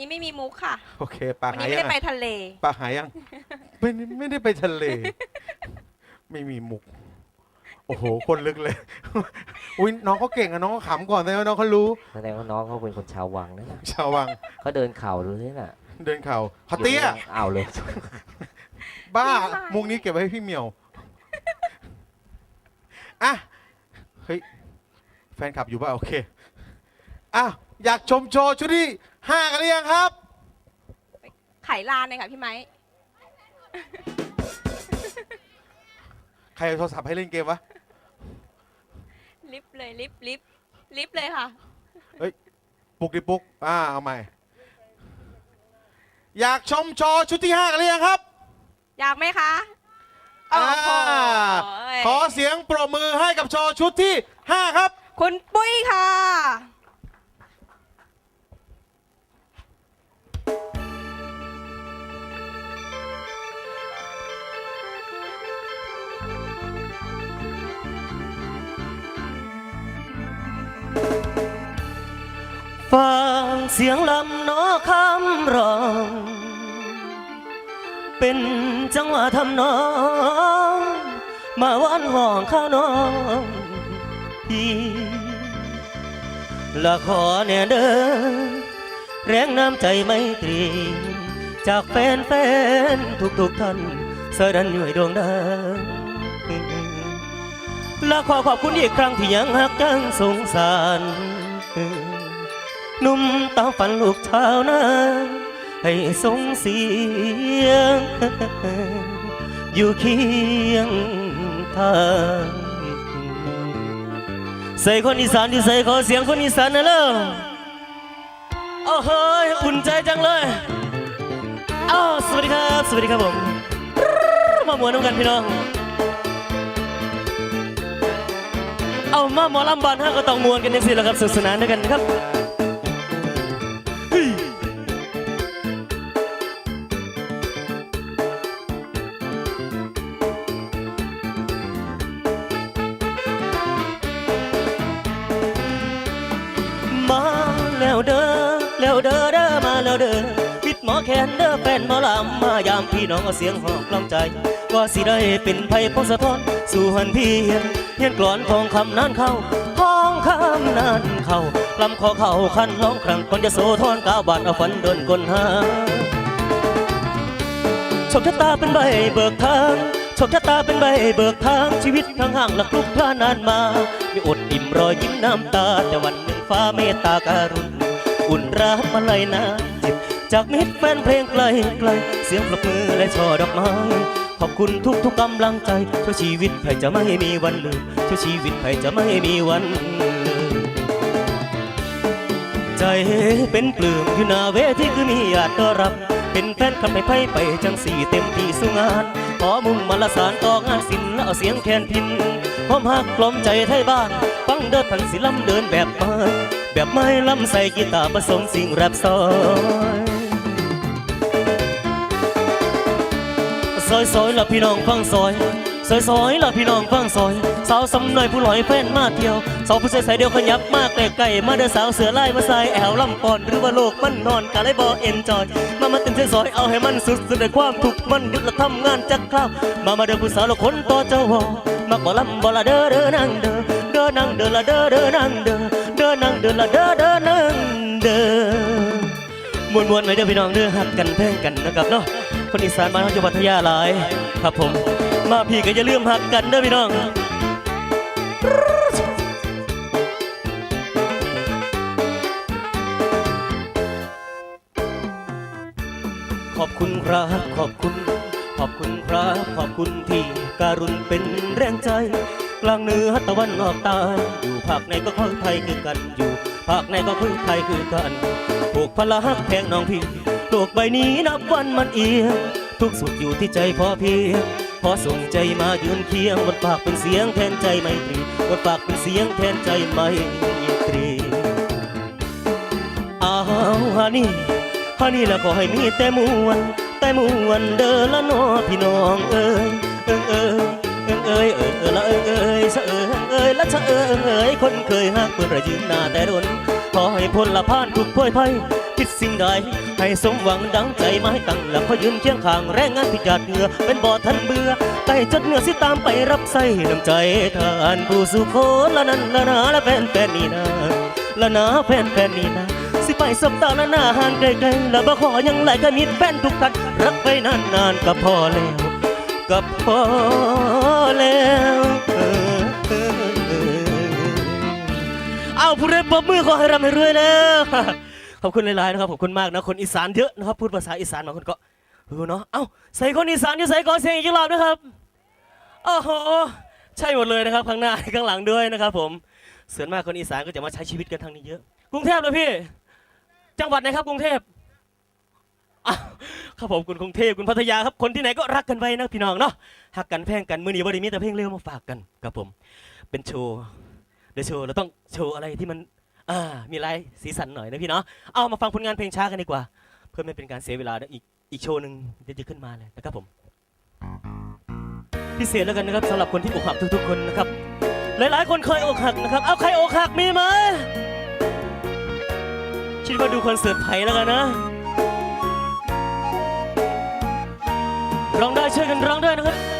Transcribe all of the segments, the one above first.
นี้ไม่มีมุกค่ะ โอเคปลาวันหายนี้ไม่ยังได้ไปอะทะเล ปลาหายยังไม่ได้ไม่ได้ไปทะเล ไม่มีมุก โอ้โห คนลึกเลย อุ้ยน้องเขาเก่งอะน้องเขาขำก่อนแต่ว่าน้องเขารู้ แสดงว่าน้องเขาเป็นคนชาววังนะน่ะชาววัง เขาเดินเข่าดูนี่น่ะเดินเข่าเขาเตี้ย เอาเลย บ้า ไม่ใช่มุกนี้เก็บไว้ให้พี่เหมียว อะ เฮ้ย แฟนคลับอยู่ป่ะ โอเค อะ อยากชมโชว์ชุดที่ ห้ากันหรือยังครับ ไขลานเลยค่ะพี่ไม้ใครเอาโทรศัพท์ให้เล่นเกมวะ ลิฟต์เลยลิฟต์ลิฟต์ลิฟต์เลยค่ะ ปุกดิปุก อ่า เอาใหม่ อยากชมโชว์ชุดที่ห้ากันหรือยังครับ อยากไหมคะอ่าโอ้โหขอเสียงปรบมือให้กับโชว์ชุดที่ห้าครับ คุณปุ้ยค่ะ เสียงลำนอคำร้อง เป็นจังหวะทำนอง มาวันห้องข้าน้องพี่ละขอเนี่ยเด้อแรงน้ำใจไม่ตรี จากแฟนแฟนทุกทุกๆท่านเสดันอยู่ให้ดวงดาวและขอขอบคุณอีกครั้งที่ยังหักยังสงสาร นุ่มตามฝันลูกชาวนาให้ส่งเสียง อยู่เคียงทางใส่คนอีสานที่ใส่ขอเสียงคนอีสานนะเล่ะโอ้โหอุ่นใจจังเลยอ้าสวัสดีครับ สวัสดีครับผมมาหมวนน้ำกันพี่น้องเอามาหมอลำบานฮะก็ต้องมวนกันยังสิแหละครับสนุกสนานด้วยกันนะครับ นเด้อแฟนหมอลำมายามพี่น้องเอาเสียงหอกกลองใจว่าสิได้เป็นไพ่พงสะท้อนสู่หันพี่เฮียนเฮียนกลอนทองคำนานเข้าทองคำนานเข้าลำคอเข่าคันร้องครั้งคนจะโสทอนก้าวบาดเอาฝันเดินกลหาโชคชะตาเป็นใบเบิกทางโชคชะตาเป็นใบเบิกทางชีวิตทางห่างหลักลุกพลานานมา มีอดอิ่มรอยยิ้มน้ำตาแต่วันหนึ่งฟ้าเมตตาการุณอุ่นรักมาเลยนะ จากมิตรแฟนเพลงไกลไกล เสียงปรบมือและช่อดอกไม้ ขอบคุณทุกทุกกำลังใจช่วยชีวิตใครจะไม่มีวันลืมช่วยชีวิตใครจะไม่มีวันลืมใจเป็นปลื้มอยู่หน้าเวทีคือมีญาติต้อนรับ เป็นแฟนคลับไปไพ่ไปจังสี่เต็มที่สุงาน ขอมุ่งมาละสารต่องานศิลป์แล้วเอาเสียงแคนพินพร้อมหักกลมใจไทยบ้านฟังเดินพันศิลำเดินแบบไม้แบบไม้ลำใส่กีตาร์ผสมสิ่งแรปซอย ซอยซอยละพี่น้องฟังซอยซอยซอยละพี่น้องฟังซอย สาวสำน้อยผู้ลอยแฟนมาเที่ยวสาวผู้ใส่ใส่เดียวขยับมากไกลๆมาเด้อสาวเสือลายมาใส่แอวลำปอนหรือว่าโลกมันนอนกะเลยบอเอ็นจอยมามาเต้นเส้นซอยเอาให้มันสุดสุดในความทุกมันยุดละทำงานจักคราวมามาเด้อผู้สาวละคนต่อเจ้าวอมาบ่ลำบ่ละเด้อเด้อนั่งเด้อเด้อนั่งเด้อละเด้อเด้อนั่งเด้อเด้อนั่งเด้อละเด้อเด้อนั่งเด้อมวนมวนๆหน่อยเด้อพี่น้องเด้อหักกันแพงกันนะครับเนาะ คนอีสานมานเขาจะพัทยาหลาย ครับผม มาพี่ก็อย่าลืมหักกันเด้อพี่น้องขอบคุณครับ ขอบคุณ ขอบคุณครับ ขอบคุณที่การุณเป็นแรงใจ กลางเหนือตะวันออกใต้อยู่ภาคไหนก็คนไทยคือกันอยู่ภาคไหนก็คือไทยคือกันผูกพละหักแพงน้องพี่ โลกใบนี้นับวันมันเอียงทุกสุดอยู่ที่ใจพอเพียงพอส่งใจมายืนเคียงบนปากเป็นเสียงแทนใจไม่ตรีบนปากเป็นเสียงแทนใจไม่ตรีอ้าวฮานี่ฮานี่แล้วก็ให้มีแต่มวนแต่มวนเด้อละน้อพี่น้องเอ้ยเอิงเอ้ยเอิงเอ้ยเอิงเอ้ยละเอิงเอ้ยสะเอิงเอ้ยละสะเอิงเอ้ยคนเคยหักเพื่อนระยืนหน้าแต่ดนขอให้พ้นละพานทุกโพยภัย คิดสิ่งใด ให้สมหวังดังใจไม้ตั้งหลักพยืนเคียงข้างแรงงานที่หยาดเหงื่อเป็นบ่อทันเบื่อใต้จดเหงื่อสิตามไปรับใส่น้ำใจทานผู้สุโคละนั้นละนาละแฟนแฟนนี่นาละนาแฟนแฟนนี่นาสิไปสัปดาละนาห่างไกลๆล้วบ่ขอยังไหลก็มิดแฟนทุกท่านรักไปนานๆก็พอแล้วก็พอแล้วเอาผู้เรียนปรบมือขอให้รำให้รวยแล้ว ขอบคุณหลายๆนะครับขอบคุณมากนะคนอีสานเยอะนะครับพูดภาษาอีสานบางคนก็เออเนาะเอ้าใส่คนอีสานที่ใส่ก่อนเสียงอีกรอบนะครับโอ้โหใช่หมดเลยนะครับข้างหน้าข้างหลังด้วยนะครับผมส่วนมากคนอีสานก็จะมาใช้ชีวิตกันทางนี้เยอะ กรุงเทพเลยพี่ จังหวัดไหนครับกรุงเทพอ้าวครับผมคุณกรุงเทพคุณพัทยาครับคนที่ไหนก็รักกันไว้นะพี่น้องเนาะหักกันแพงกันมือนี้บริมีแต่เพลงเร็วมาฝากกันครับผม เป็นโชว์เดี๋ยวโชว์เราต้องโชว์อะไรที่มัน อ่ามีลายสีสันหน่อยนะพี่เนาะเอามาฟังผลงานเพลงช้ากันดีกว่า เพื่อไม่เป็นการเสียเวลานะอีกอีกโชว์หนึ่งเดี๋ยวจะขึ้นมาเลยนะครับผมพิเศษแล้วกันนะครับสำหรับคนที่อกหักทุกๆคนนะครับ หลายๆ คนเคยอกหักนะครับ เอาใครอกหักมีไหมคิดว่าดูคอนเสิร์ตไผ่แล้วกันนะร้องได้ช่วยกันร้องได้นะครับ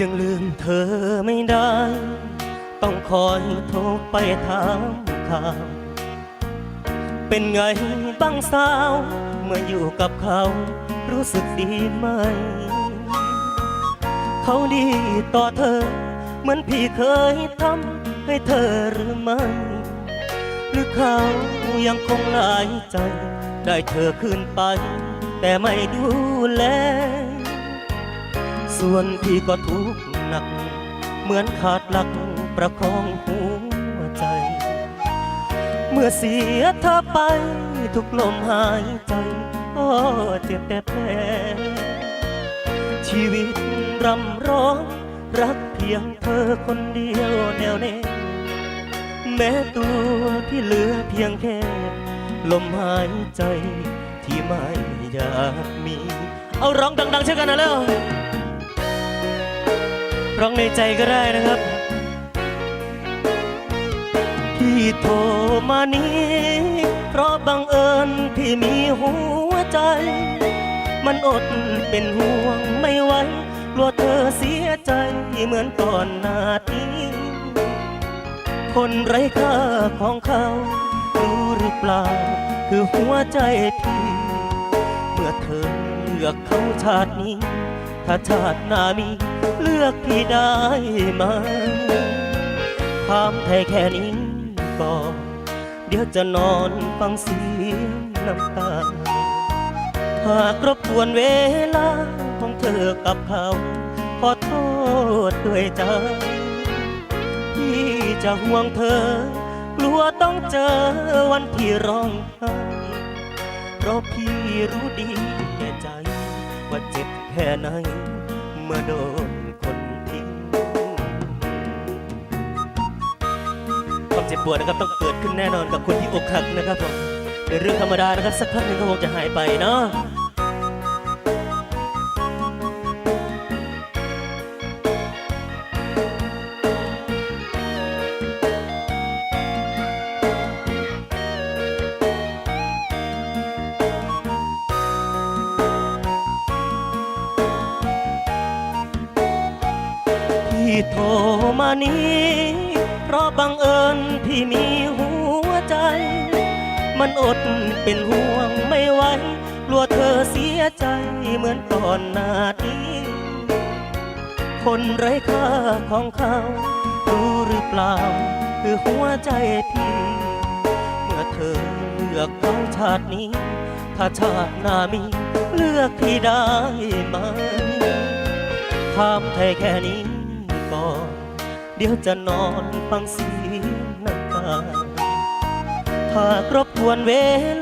ยังลืมเธอไม่ได้ ต้องคอยโทรไปถามข่าว เป็นไงบ้างสาว เมื่ออยู่กับเขารู้สึกดีไหม เขาดีต่อเธอ เหมือนพี่เคยทำให้เธอหรือไม่ หรือเขายังคงหลายใจ ได้เธอคืนไป แต่ไม่ดูแล ส่วนพี่ก็ทุกข์หนัก เหมือนขาดหลักประคองหัวใจ เมื่อเสียเธอไป ทุกลมหายใจก็เจ็บแต่แผลชีวิตรำร้องรักเพียงเธอคนเดียวแน่วแน่แม้ตัวพี่เหลือเพียงแค่ ลมหายใจที่ไม่อยากมี เอาร้องดังๆเช่นกันนะแล้ว ร้องในใจก็ได้นะครับที่โทรมานี้ เพราะบังเอิญที่มีหัวใจ มันอดเป็นห่วงไม่ไหวกลัวเธอเสียใจเหมือนก่อนหน้านี้คนไร้ค่าของเขา รู้หรือเปล่า คือหัวใจพี่ เมื่อเธอเลือกเขาชาตินี้ ถ้าชาติหน้ามีเลือกพี่ได้ไหมถามแค่แค่นี้ก็เดี๋ยวจะนอนฟังเสียงน้ำตา หากรบกวนเวลาของเธอกับเขาขอโทษด้วยใจพี่จะห่วงเธอกลัวต้องเจอวันที่ร้องไห้เพราะพี่รู้ดีแก่ใจ ว่าเจ็บแค่ไหน เมื่อโดนคนทิ้งความเจ็บปวดนะครับต้องเกิดขึ้นแน่นอนกับคนที่อกหักนะครับผมเป็นเรื่องธรรมดานะครับสักพักหนึ่งก็คงจะหายไปเนาะ นี้ เพราะบังเอิญพี่มีหัวใจ มันอดเป็นห่วงไม่ไหวกลัวเธอเสียใจเหมือนก่อนหน้านี้ คนไร้ค่าของเขา รู้หรือเปล่า คือหัวใจพี่เมื่อเธอเลือกเขาชาตินี้ ถ้าชาติหน้ามีเลือกพี่ได้ไหมถามไทยแค่นี้ ดี๋ยวจะนอนฟังเสียงน้ำตาหากรบกวนเว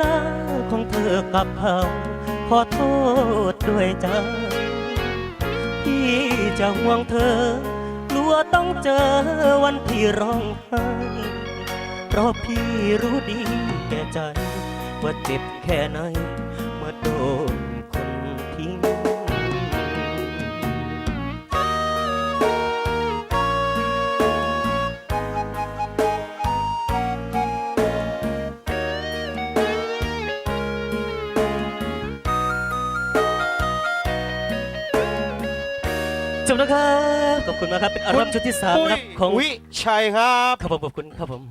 ลาของเธอกับเขาขอโทษด้วยใจพี่จะห่วงเธอกลัวต้องเจอวันที่ร้องไห้เพราะพี่รู้ดีแก่ใจว่าเจ็บแค่ไหนเมื่อโดน จบแล้วครับ ขอบคุณมากครับ เป็นอัลบั้มชุดที่สามนะครับของวิชัยครับ ครับผมขอบคุณครับผม